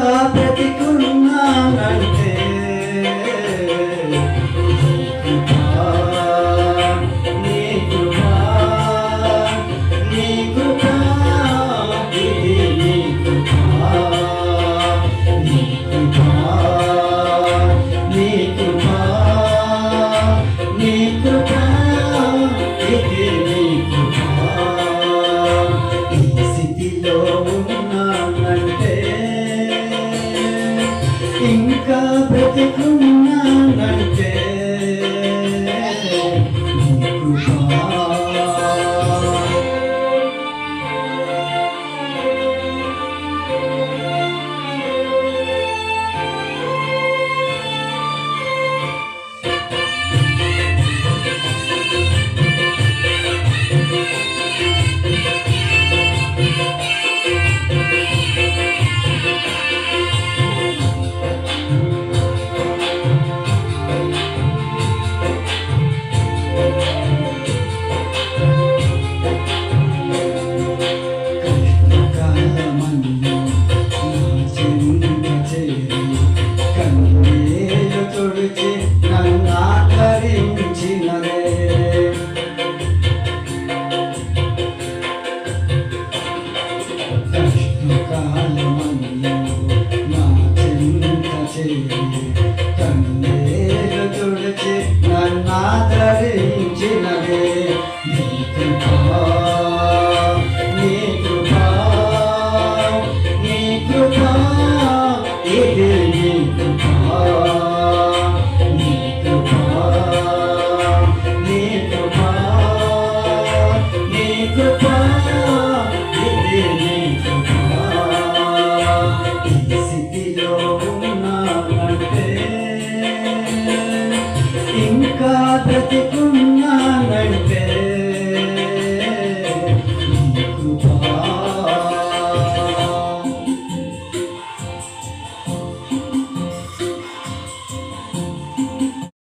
प्रतिकूल Thank you. Thank you.